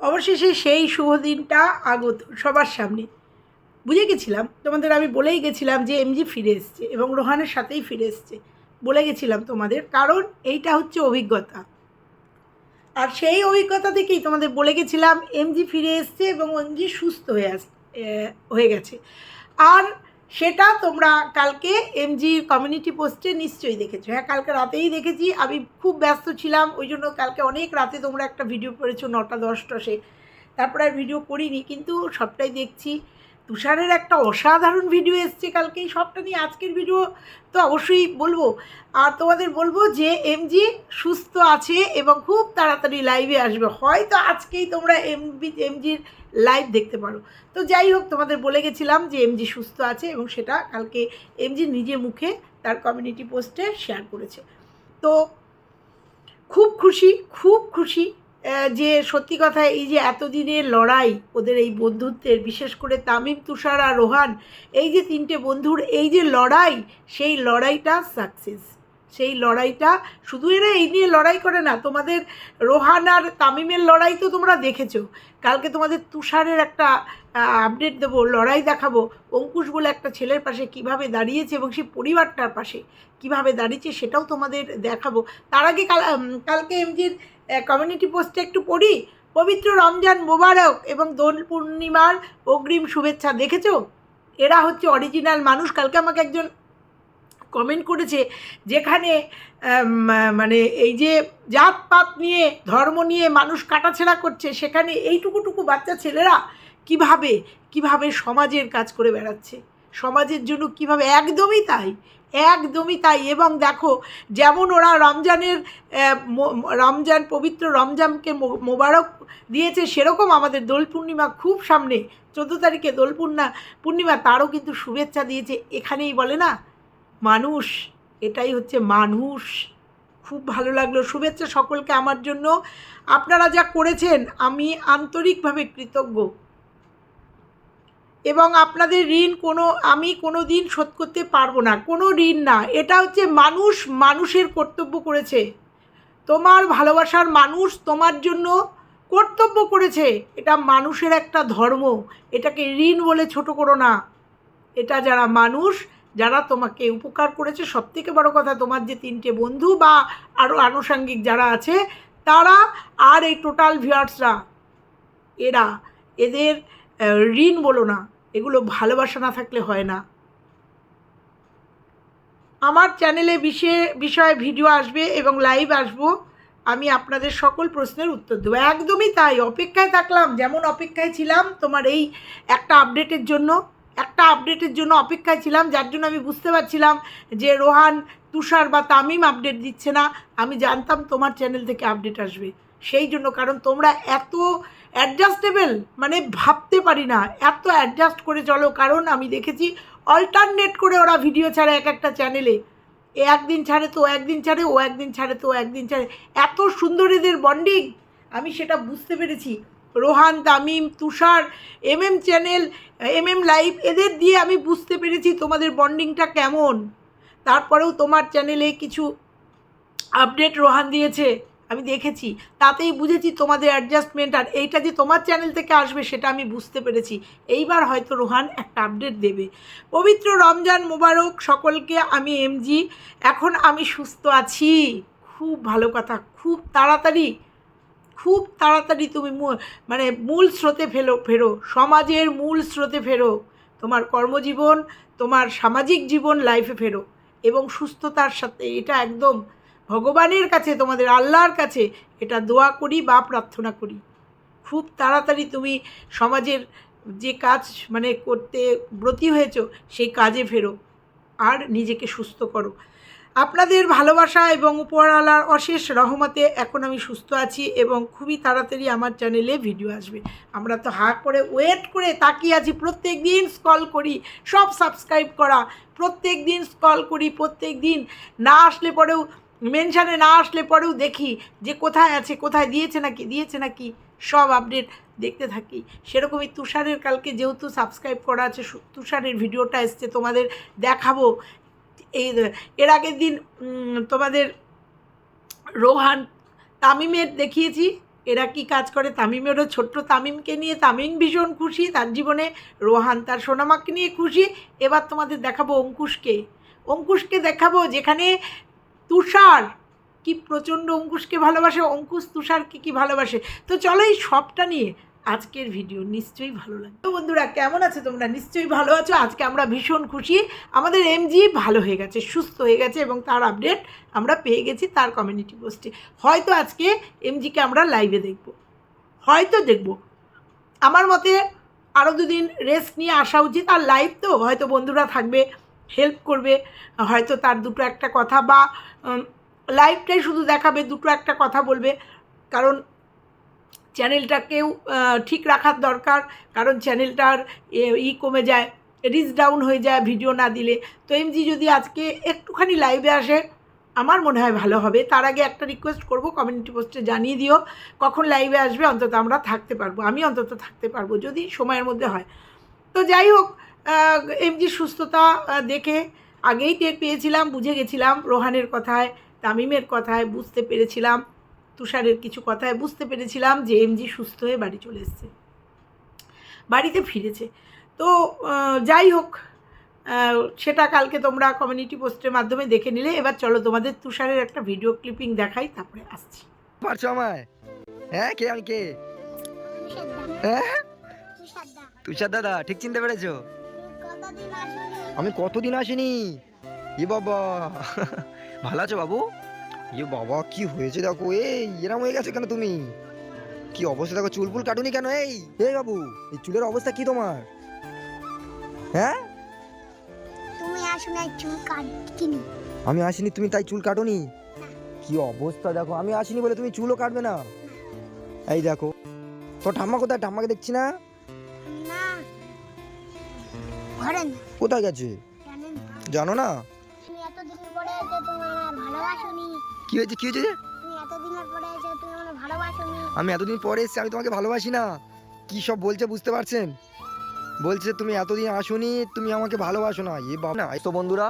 অবশেষে সেই শুভ দিনটা আগত সবার সামনে। বুঝে গেছিলাম, তোমাদের আমি বলেই গেছিলাম যে এমজি ফিরে এসছে এবং রোহানের সাথেই ফিরে এসছে। বলে গেছিলাম তোমাদের, কারণ এইটা হচ্ছে অভিজ্ঞতা। আর সেই অভিজ্ঞতা থেকেই তোমাদের বলে গেছিলাম, এমজি ফিরে এসছে এবং এমজি সুস্থ হয়ে আস হয়ে গেছে। আর সেটা তোমরা কালকে এমজি কমিউনিটি পোস্টে নিশ্চয়ই দেখেছ। হ্যাঁ কালকে রাতেই দেখেছি। আমি খুব ব্যস্ত ছিলাম, ওই জন্য কালকে অনেক রাতে তোমরা একটা ভিডিও করেছ, নটা দশটা সে। তারপরে আর ভিডিও করিনি, কিন্তু সবটাই দেখছি। তুষারের একটা অসাধারণ ভিডিও এসছে কালকে সবটা নিয়ে আজকের ভিডিও তো অবশ্যই বলব। আর তোমাদের বলব যে এমজি সুস্থ আছে এবং খুব তাড়াতাড়ি লাইভে আসবে। হয়তো আজকেই তোমরা এমবি এমজির লাইভ দেখতে পারো। তো যাই হোক, তোমাদের বলে গেছিলাম যে এমজি সুস্থ আছে এবং সেটা কালকে এমজি নিজে মুখে তার কমিউনিটি পোস্টে শেয়ার করেছে। তো খুব খুশি খুব খুশি যে সত্যি কথা, এই যে এতদিনের লড়াই ওদের এই বন্ধুত্বের, বিশেষ করে তামিম, তুষার আর রোহান, এই যে তিনটে বন্ধুর এই যে লড়াই, সেই লড়াইটা সাকসেস সেই লড়াইটা, শুধু এরা এই নিয়ে লড়াই করে না, তোমাদের রোহান আর তামিমের লড়াই তো তোমরা দেখেছ। কালকে তোমাদের তুষারের একটা আপডেট দেবো, লড়াই দেখাবো। অঙ্কুশ বলে একটা ছেলের পাশে কীভাবে দাঁড়িয়েছে এবং সেই পরিবারটার পাশে কীভাবে দাঁড়িয়েছে সেটাও তোমাদের দেখাবো। তার আগে কাল কালকে এমজির কমিউনিটি পোস্টে একটু পড়ি। পবিত্র রমজান মোবারক এবং দোল পূর্ণিমার অগ্রিম শুভেচ্ছা, দেখেছ? এরা হচ্ছে অরিজিনাল মানুষ। কালকে আমাকে একজন কমেন্ট করেছে, যেখানে মানে এই যে জাতপাত নিয়ে, ধর্ম নিয়ে মানুষ কাটাছেড়া করছে, সেখানে এইটুকুটুকু বাচ্চা ছেলেরা কীভাবে কীভাবে সমাজের কাজ করে বেড়াচ্ছে? সমাজের জন্য কীভাবে? একদমই তাই একদমই তাই। এবং দেখো, যেমন ওরা রমজানের রমজান, পবিত্র রমজানকে মোবারক দিয়েছে, সেরকম আমাদের দোল পূর্ণিমা খুব সামনে, চোদ্দ তারিখে দোল পূর্ণা, পূর্ণিমা, তারও কিন্তু শুভেচ্ছা দিয়েছে। এখানেই বলে না? মানুষ, এটাই হচ্ছে মানুষ। খুব ভালো লাগল। শুভেচ্ছা সকলকে আমার জন্য। আপনারা যা করেছেন, আমি আন্তরিকভাবে কৃতজ্ঞ। এবং আপনাদের ঋণ কোনো, আমি কোনো দিন শোধ করতে পারব না। কোনো ঋণ না। এটা হচ্ছে মানুষ মানুষের কর্তব্য করেছে। তোমার ভালোবাসার মানুষ তোমার জন্য কর্তব্য করেছে। এটা মানুষের একটা ধর্ম। এটাকে ঋণ বলে ছোট করো না। এটা যারা মানুষ যারা তোমাকে উপকার করেছে সব থেকে বড় কথা তোমার যে তিনটে বন্ধু বা আরও আনুষঙ্গিক যারা আছে, তারা আর এই টোটাল ভিউয়ার্সরা এরা এদের ঋণ বলো না, এগুলো ভালোবাসা না থাকলে হয় না। আমার চ্যানেলে বিষয়ে বিষয়ে ভিডিও আসবে এবং লাইভ আসব, আমি আপনাদের সকল প্রশ্নের উত্তর দেবো। একদমই তাই, অপেক্ষায় থাকলাম, যেমন অপেক্ষায় ছিলাম তোমার এই একটা আপডেটের জন্য। একটা আপডেটের জন্য অপেক্ষায় ছিলাম, যার জন্য আমি বুঝতে পারছিলাম যে রোহান, তুষার বা তামিম আপডেট দিচ্ছে না। আমি জানতাম তোমার চ্যানেল থেকে আপডেট আসবে। সেই জন্য কারণ তোমরা এত অ্যাডজাস্টেবল মানে ভাবতে পারি না, এত অ্যাডজাস্ট করে চলো। কারণ আমি দেখেছি অল্টারনেট করে ওরা ভিডিও ছাড়ে এক একটা চ্যানেলে এ একদিন ছাড়ে তো একদিন ছাড়ে, ও একদিন ছাড়ে তো একদিন ছাড়ে। এত সুন্দর এদের বন্ডিং আমি সেটা বুঝতে পেরেছি। Rohan Tamim, Tushar M M channel M M live, এদের দিয়ে আমি বুঝতে পেরেছি তোমাদের বন্ডিংটা কেমন। তারপরেও তোমার চ্যানেলে কিছু আপডেট রোহান দিয়েছে, আমি দেখেছি। তাতেই বুঝেছি তোমাদের অ্যাডজাস্টমেন্ট আর এইটা যে তোমার চ্যানেল থেকে আসবে সেটা আমি বুঝতে পেরেছি। এইবার হয়তো রোহান একটা আপডেট দেবে। পবিত্র রমজান মোবারক সকলকে, আমি এমজি এখন আমি সুস্থ আছি। খুব ভালো কথা, খুব তাড়াতাড়ি খুব তাড়াতাড়ি তুমি মানে মূল স্রোতে ফেলো, ফেরো। সমাজের মূল স্রোতে ফেরো। তোমার কর্মজীবন, তোমার সামাজিক জীবন লাইফে ফেরো। এবং সুস্থতার সাথে, এটা একদম ভগবানের কাছে, তোমাদের আল্লাহর কাছে, এটা দোয়া করি বা প্রার্থনা করি। খুব তাড়াতাড়ি তুমি সমাজের যে কাজ মানে করতে ব্রতী হয়েছো, সেই কাজে ফেরো। আর নিজেকে সুস্থ করো। আপনাদের ভালোবাসা এবং উপরওয়ালার অশেষ রহমতে এখন আমি সুস্থ আছি এবং খুবই তাড়াতাড়ি আমার চ্যানেলে ভিডিও আসবে। আমরা তো হা করে ওয়েট করে তাকিয়ে আছি, প্রত্যেক দিন স্কল করি, সব সাবস্ক্রাইব করা, প্রত্যেক দিন স্কল করি, প্রত্যেক দিন না আসলে পরেও মেনশানে না আসলে পরেও দেখি যে কোথায় আছে, কোথায় দিয়েছে নাকি দিয়েছে নাকি, সব আপডেট দেখতে থাকি। সেরকমই তুষারের কালকে যেহেতু সাবস্ক্রাইব করা আছে তুষারের ভিডিওটা এসছে, তোমাদের দেখাবো এই এর আগের দিন তোমাদের রোহান তামিমের দেখিয়েছি, এরা কি কাজ করে? তামিমেরও ছোট্ট তামিমকে নিয়ে, তামিম ভীষণ খুশি, তার জীবনে রোহান তার সোনামাকে নিয়ে খুশি। এবার তোমাদের দেখাবো অঙ্কুশকে। অঙ্কুশকে দেখাবো যেখানে তুষার কি প্রচণ্ড অঙ্কুশকে ভালোবাসে, অঙ্কুশ তুষারকে কি ভালোবাসে। তো চলো এই সবটা নিয়ে আজকের ভিডিও নিশ্চয়ই ভালো লাগে তো বন্ধুরা, কেমন আছে তোমরা? নিশ্চয়ই ভালো আছো। আজকে আমরা ভীষণ খুশি। আমাদের এমজি ভালো হয়ে গেছে, সুস্থ হয়ে গেছে এবং তার আপডেট আমরা পেয়ে গেছি তার কমিউনিটি পোস্টে হয়তো আজকে এমজিকে আমরা লাইভে দেখব। হয়তো দেখব। আমার মতে আরও দুদিন রেস্ট নিয়ে আসা উচিত। আর লাইভ তো হয়তো বন্ধুরা থাকবে হেল্প করবে। হয়তো তার দুটো একটা কথা বা লাইভটাই শুধু দেখাবে, দুটো একটা কথা বলবে। কারণ চ্যানেলটাকেও ঠিক রাখার দরকার, কারণ চ্যানেলটার ই কমে যায় রিচ ডাউন হয়ে যায় ভিডিও না দিলে। তো এমজি যদি আজকে একটুখানি লাইভে আসে, আমার মনে হয় ভালো হবে। তার আগে একটা রিকোয়েস্ট করব কমিউনিটি পোস্টে জানিয়ে দিও, কখন লাইভে আসবে, অন্তত আমরা থাকতে পারব। আমি অন্তত থাকতে পারব, যদি সময়ের মধ্যে হয়। তো যাই হোক এমজি সুস্থতা দেখে আগেই টের পেয়েছিলাম, বুঝে গেছিলাম, রোহানের কথায়, তামিমের কথায় বুঝতে পেরেছিলাম। তুষারের কিছু কথায় বুঝতে পেরেছিলাম যে এমজি সুস্থ হয়ে বাড়ি চলে এসেছে। বাড়িতে ফিরেছে। তো যাই হোক সেটা কালকে তোমরা কমিউনিটি পোস্টের মাধ্যমে দেখে নিলে। এবার চলো তোমাদের তুষারের একটা ভিডিও ক্লিপিং দেখাই তারপরে আসছি। পারছ আমায়? হ্যাঁ কে আমি কে? হ্যাঁ? তুষার দাদা ঠিক চিনতে পেরেছ? আমি কতদিন আসিনি? এ বাবা। ভালো আছো বাবু? এ বাবা কি হয়েছে দেখো? এই এরম হয়ে গেছে কেন তুমি? কি অবস্থা? দেখো চুলপুল কাটুনি কেন এই? এই বাবু এই চুলের অবস্থা কি তোমার? হ্যাঁ? তুমি আসো না চুল আমি আসিনি তুমি তাই চুল কাটোনি? কি অবস্থা? দেখো আমি আসিনি বলে তুমি চুলও কাটবে না। এই দেখো তো ঠাম্মা কোথায়? ঠাম্মাকে দেখছি না? কোথায় গেছে? জানো না? তুমি পরে এসে তুমি আমার ভালোবাসোনি। কি হয়েছে কি হয়েছে আমি এতদিন পরে এসেছি আমি তোমাকে ভালোবাসি না। কি সব বলছে বুঝতে পারছেন? বলছে তুমি এতদিন আসোনি তুমি আমাকে ভালোবাসো না। এ বাবা না তো বন্ধুরা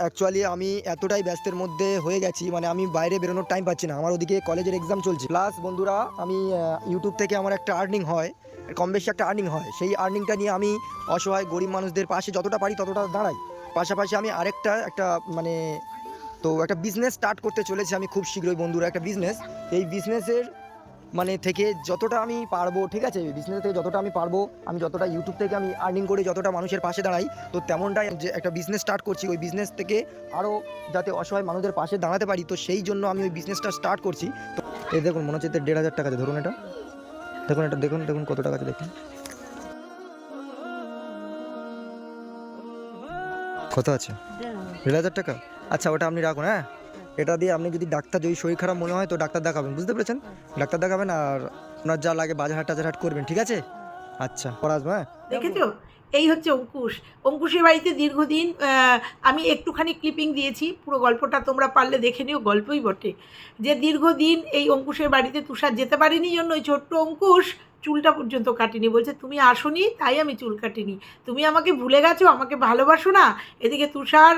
অ্যাকচুয়ালি আমি এতটাই ব্যস্তের মধ্যে হয়ে গেছি মানে আমি বাইরে বেরোনোর টাইম পাচ্ছি না। আমার ওদিকে কলেজের এক্সাম চলছে। প্লাস বন্ধুরা আমি ইউটিউব থেকে আমার একটা আর্নিং হয় কম বেশি একটা আর্নিং হয়। সেই আর্নিংটা নিয়ে আমি অসহায় গরিব মানুষদের পাশে যতটা পারি ততটা দাঁড়াই। পাশাপাশি আমি আরেকটা একটা মানে তো একটা বিজনেস স্টার্ট করতে চলেছি আমি খুব শীঘ্রই বন্ধুরা, একটা বিজনেস এই বিজনেসের মানে থেকে যতটা আমি পারব, ঠিক আছে? বিজনেস থেকে যতটা আমি পারব, আমি যতটা ইউটিউব থেকে আমি আর্নিং করে, যতটা মানুষের পাশে দাঁড়াই, তো তেমনটাই যে একটা বিজনেস স্টার্ট করছি, ওই বিজনেস থেকে আরও যাতে অসহায় মানুষদের পাশে দাঁড়াতে পারি, তো সেই জন্য আমি ওই বিজনেসটা স্টার্ট করছি। তো এই দেখুন, মনে হচ্ছে দেড় হাজার টাকা ধরুন এটা। দেখুন এটা, দেখুন দেখুন কত টাকা দেখুন। কত আছে? দেড় হাজার টাকা? আচ্ছা ওটা আপনি রাখুন হ্যাঁ? এটা দিয়ে আপনি যদি ডাক্তার যদি শরীর খারাপ মনে হয়, তো ডাক্তার দেখাবেন, বুঝতে পেরেছেন? ডাক্তার দেখাবেন আর আপনার যা লাগে বাজার হাট টাজার হাট করবেন, ঠিক আছে? আচ্ছা পরে আসব হ্যাঁ? দেখেছ এই হচ্ছে অঙ্কুশ। অঙ্কুশের বাড়িতে দীর্ঘদিন আমি একটুখানি ক্লিপিং দিয়েছি, পুরো গল্পটা তোমরা পারলে দেখে নিও, গল্পই বটে। যে দীর্ঘদিন এই অঙ্কুশের বাড়িতে তুষার যেতে পারিনি জন্য ওই ছোট্ট অঙ্কুশ চুলটা পর্যন্ত কাটিনি। বলছে, তুমি আসোনি, তাই আমি চুল কাটিনি। তুমি আমাকে ভুলে গেছো, আমাকে ভালোবাসো না। এদিকে তুষার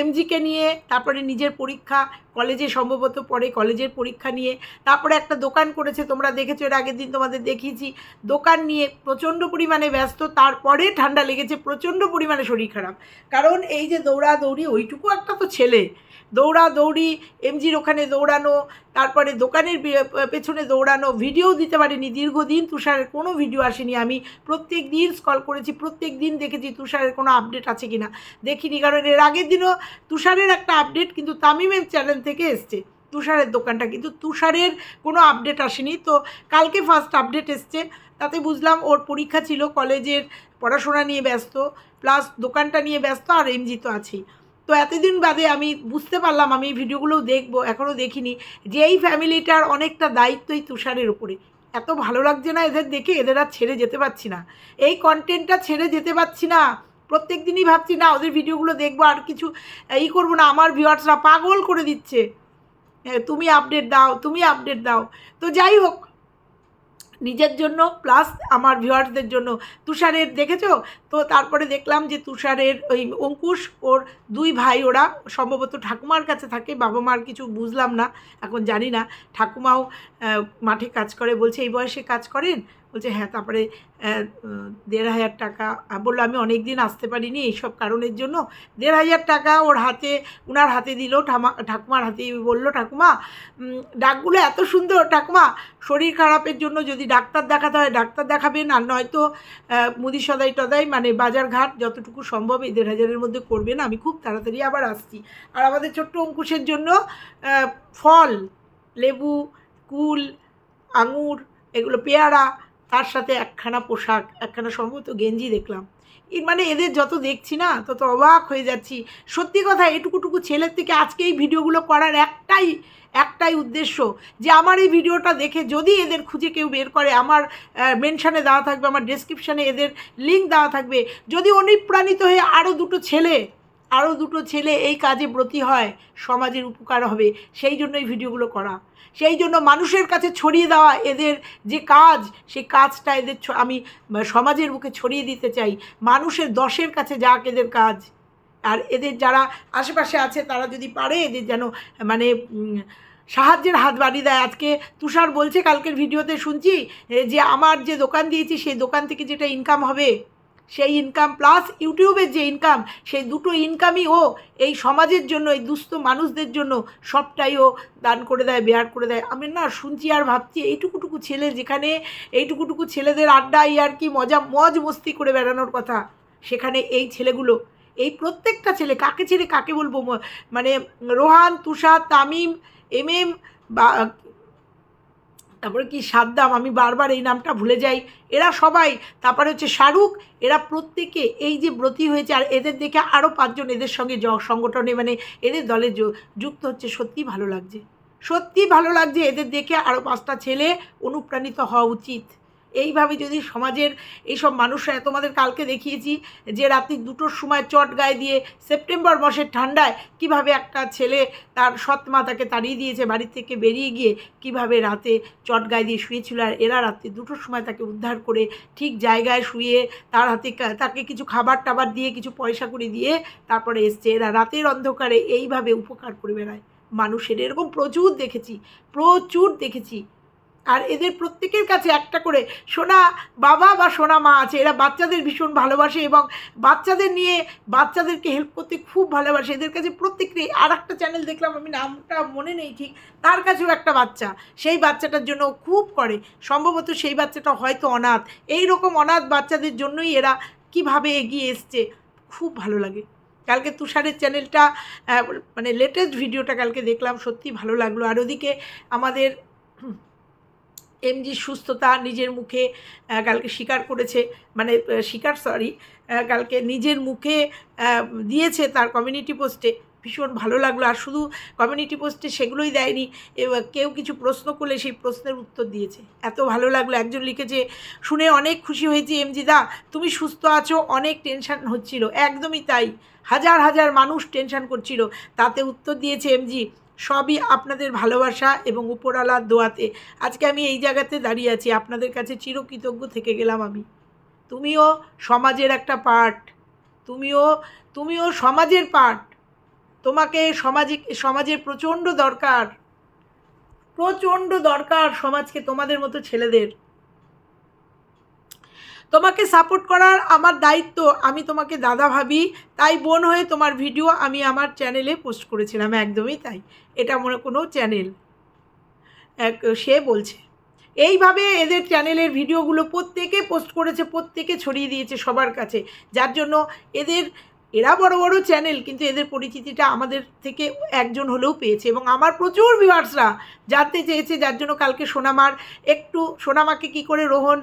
এমজিকে নিয়ে, তারপরে নিজের পরীক্ষা, কলেজে সম্ভবত পড়ে কলেজের পরীক্ষা নিয়ে, তারপরে একটা দোকান করেছে, তোমরা দেখেছ, এর আগের দিন তোমাদের দেখিয়েছি। দোকান নিয়ে প্রচণ্ড পরিমাণে ব্যস্ত, তারপরে ঠান্ডা লেগেছে, প্রচণ্ড পরিমাণে শরীর খারাপ। কারণ এই যে দৌড়াদৌড়ি, ওইটুকু একটা তো ছেলে। দৌড়াদৌড়ি এমজির ওখানে দৌড়ানো, তারপরে দোকানের পেছনে দৌড়ানো, ভিডিও দিতে পারিনি, দীর্ঘদিন তুষারের কোনো ভিডিও আসেনি আমি। প্রত্যেক দিন স্কল করেছি, প্রত্যেক দিন দেখেছি তুষারের কোনো আপডেট আছে কিনা। দেখিনি, কারণ এর আগের দিনও তুষারের একটা আপডেট কিন্তু তামিমের চ্যানেল থেকে এসছে, তুষারের দোকানটা। কিন্তু তুষারের কোনো আপডেট আসেনি, তো কালকে ফার্স্ট আপডেট এসছে। তাতে বুঝলাম ওর পরীক্ষা ছিল, কলেজের পড়াশোনা নিয়ে ব্যস্ত প্লাস দোকানটা নিয়ে ব্যস্ত আর এমজি তো আছেই। তো এতদিন বাদে আমি বুঝতে পারলাম, আমি ভিডিওগুলোও দেখব এখনও দেখিনি যে এই ফ্যামিলিটার অনেকটা দায়িত্বই তুষারের উপরে। এত ভালো লাগছে না এদের দেখে, এদের আর ছেড়ে যেতে পারছি না। এই কন্টেন্টটা ছেড়ে যেতে পারছি না। প্রত্যেক দিনই ভাবছি, না, ওদের ভিডিওগুলো দেখব, আর কিছু, এই করব না, আমার ভিউয়ার্সরা পাগল করে দিচ্ছে। তুমি আপডেট দাও, তুমি আপডেট দাও। তো যাই হোক নিজের জন্য প্লাস আমার ভিউয়ার্সদের জন্য। তুষারের দেখেছ? তো তারপরে দেখলাম যে তুষারের ওই অঙ্কুশ, ওর দুই ভাই ওরা সম্ভবত ঠাকুমার কাছে থাকে। বাবা মার কিছু বুঝলাম না, এখন জানি না। ঠাকুমাও মাঠে কাজ করে, বলছে, এই বয়সে কাজ করেন? বলছে হ্যাঁ তারপরে দেড় হাজার টাকা। বলল, আমি অনেক দিন আসতে পারিনি এইসব কারণের জন্য। দেড় হাজার টাকা ওর হাতে, উনার হাতে দিল, ঠামা, ঠাকুমার হাতে বলল, ঠাকুমা ডাকগুলো এত সুন্দর, ঠাকুমা, শরীর খারাপের জন্য যদি ডাক্তার দেখাতে হয়, ডাক্তার দেখাবেন, আর নয়তো মুদি সদাই টদাই মানে বাজারঘাট যতটুকু সম্ভব এই দেড় হাজারের মধ্যে করবেন। আমি খুব তাড়াতাড়ি আবার আসছি। আর আমাদের ছোট্ট অঙ্কুশের জন্য ফল, লেবু কুল, আঙুর, এগুলো পেয়ারা, তার সাথে একখানা পোশাক, একখানা সম্ভবত গেঞ্জি দেখলাম। মানে এদের যত দেখছি না, তত অবাক হয়ে যাচ্ছি। সত্যি কথা, এটুকুটুকু ছেলের থেকে আজকে এই ভিডিওগুলো করার একটাই একটাই উদ্দেশ্য যে আমার এই ভিডিওটা দেখে যদি এদের খুঁজে কেউ বের করে, আমার মেনশানে দেওয়া থাকবে, আমার ডেসক্রিপশানে এদের লিঙ্ক দেওয়া থাকবে, যদি অনুপ্রাণিত হয়ে আরও দুটো ছেলে আরও দুটো ছেলে এই কাজে ব্রতী হয়, সমাজের উপকার হবে, সেই জন্য এই ভিডিওগুলো করা। সেই জন্য মানুষের কাছে ছড়িয়ে দেওয়া এদের যে কাজ, সেই কাজটা এদের আমি সমাজের বুকে ছড়িয়ে দিতে চাই। মানুষের দশের কাছে যাক এদের কাজ। আর এদের যারা আশেপাশে আছে, তারা যদি পারে এদের যেন মানে সাহায্যের হাত বাড়িয়ে দেয়। আজকে তুষার বলছে, কালকের ভিডিওতে শুনছি যে আমার যে দোকান দিয়েছি, সেই দোকান থেকে যেটা ইনকাম হবে সেই ইনকাম প্লাস ইউটিউবের যে ইনকাম সেই দুটো ইনকামই ও এই সমাজের জন্য, এই দুস্থ মানুষদের জন্য সবটাই ও দান করে দেয় বেয়ার করে দেয়। আমি না শুনছি আর ভাবছি এইটুকুটুকু ছেলে যেখানে এইটুকুটুকু ছেলেদের আড্ডা আর কি মজা, মজ মস্তি করে বেড়ানোর কথা, সেখানে এই ছেলেগুলো, এই প্রত্যেকটা ছেলে, কাকে ছেড়ে কাকে বলব? মানে রোহান, তুষার, তামিম, এম এম বা তারপরে কি সাদ্দাম, আমি বারবার এই নামটা ভুলে যাই। এরা সবাই, তারপরে হচ্ছে শাহরুখ, এরা প্রত্যেকে এই যে ব্রতী হয়েছে, আর এদের দেখে আরও পাঁচজন এদের সঙ্গে সংগঠনে মানে এদের দলে যুক্ত হচ্ছে। সত্যি ভালো লাগছে। সত্যি ভালো লাগছে। এদের দেখে আরও পাঁচটা ছেলে অনুপ্রাণিত হওয়া উচিত। এইভাবে যদি সমাজের এইসব মানুষরা তোমাদের কালকে দেখিয়েছি যে রাত্রি দুটোর সময় চট গায়ে দিয়ে সেপ্টেম্বর মাসের ঠান্ডায় কীভাবে একটা ছেলে তার সৎ মা তাকে তাড়িয়ে দিয়েছে বাড়ি থেকে বেরিয়ে গিয়ে কীভাবে রাতে চট গায়ে দিয়ে শুয়েছিল আর এরা রাত্রি দুটোর সময় তাকে উদ্ধার করে ঠিক জায়গায় শুয়ে তার হাতে তাকে কিছু খাবার টাবার দিয়ে, কিছু পয়সা করে দিয়ে তারপরে এসছে। এরা রাতের অন্ধকারে এইভাবে উপকার করে বেড়ায়। মানুষের এরকম প্রচুর দেখেছি প্রচুর দেখেছি। আর এদের প্রত্যেকের কাছে একটা করে সোনা বাবা বা সোনা মা আছে। এরা বাচ্চাদের ভীষণ ভালোবাসে এবং বাচ্চাদের নিয়ে বাচ্চাদেরকে হেল্প করতে খুব ভালোবাসে। এদের কাছে প্রত্যেককে আর একটা চ্যানেল দেখলাম, আমি নামটা মনে নেই ঠিক, তার কাছেও একটা বাচ্চা। সেই বাচ্চাটার জন্য খুব করে। সম্ভবত সেই বাচ্চাটা হয়তো অনাথ। এই রকম অনাথ বাচ্চাদের জন্যই এরা কীভাবে এগিয়ে এসছে, খুব ভালো লাগে। কালকে তুষারের চ্যানেলটা মানে লেটেস্ট ভিডিওটা কালকে দেখলাম সত্যি ভালো লাগল। আর ওদিকে আমাদের এমজি সুস্থতা নিজের মুখে কালকে স্বীকার করেছে মানে স্বীকার সরি কালকে নিজের মুখে দিয়েছে তার কমিউনিটি পোস্টে ভীষণ ভালো লাগল। আর শুধু কমিউনিটি পোস্টে সেগুলোই দেয়নি এবার কেউ কিছু প্রশ্ন করলে সেই প্রশ্নের উত্তর দিয়েছে। এত ভালো লাগল। একজন লিখেছে, শুনে অনেক খুশি হয়েছি এমজি দা। তুমি সুস্থ আছো, অনেক টেনশন হচ্ছিল। একদমই তাই। হাজার হাজার মানুষ টেনশন করছিল। তাতে উত্তর দিয়েছে এমজি সবই আপনাদের ভালোবাসা এবং উপরালার দোয়াতে। আজকে আমি এই জায়গাতে দাঁড়িয়ে আছি, আপনাদের কাছে চিরকৃতজ্ঞ থেকে গেলাম আমি। তুমিও সমাজের একটা পার্ট। তুমিও তুমিও সমাজের পার্ট। তোমাকে সমাজিক সমাজের প্রচণ্ড দরকার। প্রচণ্ড দরকার সমাজকে তোমাদের মতো ছেলেদের। তোমাকে সাপোর্ট করার আমার দায়িত্ব। আমি তোমাকে দাদা ভাবি, তাই বোন হয়ে তোমার ভিডিও আমি আমার চ্যানেলে পোস্ট করেছিলাম, একদমই তাই। এটা মনে কোনো চ্যানেল এক, সে বলছে, এইভাবে এদের চ্যানেলের ভিডিওগুলো প্রত্যেকে পোস্ট করেছে, প্রত্যেকে ছড়িয়ে দিয়েছে সবার কাছে। যার জন্য এদের এরা বড় বড় চ্যানেল কিন্তু এদের পরিচিতিটা আমাদের থেকে একজন হলেও পেয়েছে এবং আমার প্রচুর ভিউয়ার্সরা জানতে চেয়েছে, যার জন্য কালকে সোনামার একটু, সোনামাকে কি করে রোহন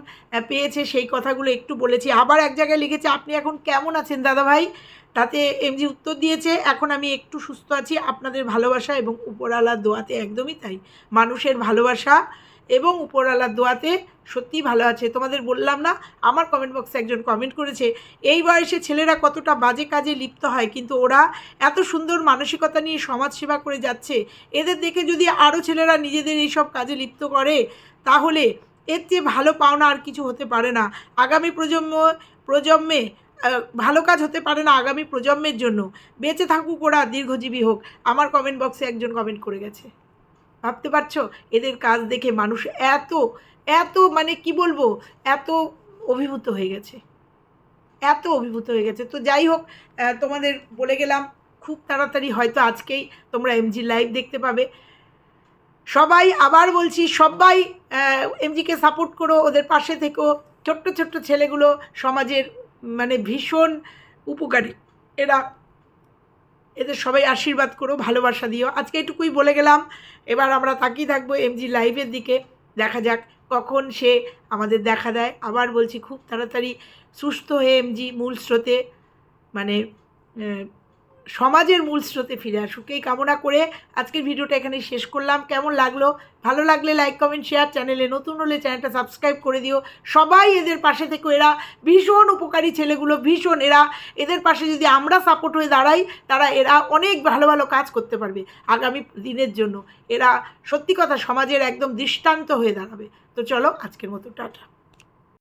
পেয়েছে সেই কথাগুলো একটু বলেছি। আবার এক জায়গায় লিখেছে, আপনি এখন কেমন আছেন দাদা ভাই তাতে এমজি উত্তর দিয়েছে, এখন আমি একটু সুস্থ আছি, আপনাদের ভালোবাসা এবং উপরওয়ালার দোয়াতে একদমই তাই। মানুষের ভালোবাসা এবং উপরওয়ালার দোয়াতে সত্যিই ভালো আছে। তোমাদের বললাম না, আমার কমেন্ট বক্সে একজন কমেন্ট করেছে, এই বয়সে ছেলেরা কতটা বাজে কাজে লিপ্ত হয়, কিন্তু ওরা এত সুন্দর মানসিকতা নিয়ে সমাজ সেবা করে যাচ্ছে। এদের দেখে যদি আরও ছেলেরা নিজেদের এইসব কাজে লিপ্ত করে, তাহলে এর চেয়ে ভালো পাওনা আর কিছু হতে পারে না। আগামী প্রজন্ম, প্রজন্মে ভালো কাজ হতে পারে না আগামী প্রজন্মের জন্য। বেঁচে থাকুক ওরা, দীর্ঘজীবী হোক। আমার কমেন্ট বক্সে একজন কমেন্ট করে গেছে। ভাবতে পারছ? এদের কাজ দেখে মানুষ এত এত মানে কি বলব? এত অভিভূত হয়ে গেছে। এত অভিভূত হয়ে গেছে। তো যাই হোক তোমাদের বলে গেলাম, খুব তাড়াতাড়ি হয়তো আজকেই তোমরা এমজি লাইভ দেখতে পাবে। সবাই আবার বলছি, সবাই এমজিকে সাপোর্ট করো, ওদের পাশে থেকো। ছোট্ট ছোট্ট ছেলেগুলো সমাজের মানে ভীষণ উপকারী। এরা এদের সবাই আশীর্বাদ করো, ভালোবাসা দিও। আজকে এটুকুই বলে গেলাম। এবার আমরা তাকিয়ে থাকব এমজি লাইভের দিকে। দেখা যাক কখন সে আমাদের দেখা দেয়। আবার বলছি, খুব তাড়াতাড়ি সুস্থ হয়ে এমজি মূল স্রোতে মানে সমাজের মূল স্রোতে ফিরে আসুক। এই কামনা করে আজকের ভিডিওটা এখানে শেষ করলাম। কেমন লাগল? ভালো লাগলে লাইক কমেন্ট শেয়ার চ্যানেলে নতুন হলে চ্যানেলটা সাবস্ক্রাইব করে দিও। সবাই এদের পাশে থেকে এরা। ভীষণ উপকারী ছেলেগুলো, ভীষণ এরা। এদের পাশে যদি আমরা সাপোর্ট হয়ে দাঁড়াই, তারা এরা অনেক ভালো ভালো কাজ করতে পারবে আগামী দিনের জন্য। এরা সত্যি কথা সমাজের একদম দৃষ্টান্ত হয়ে দাঁড়াবে। তো চলো আজকের মতো, টাটা।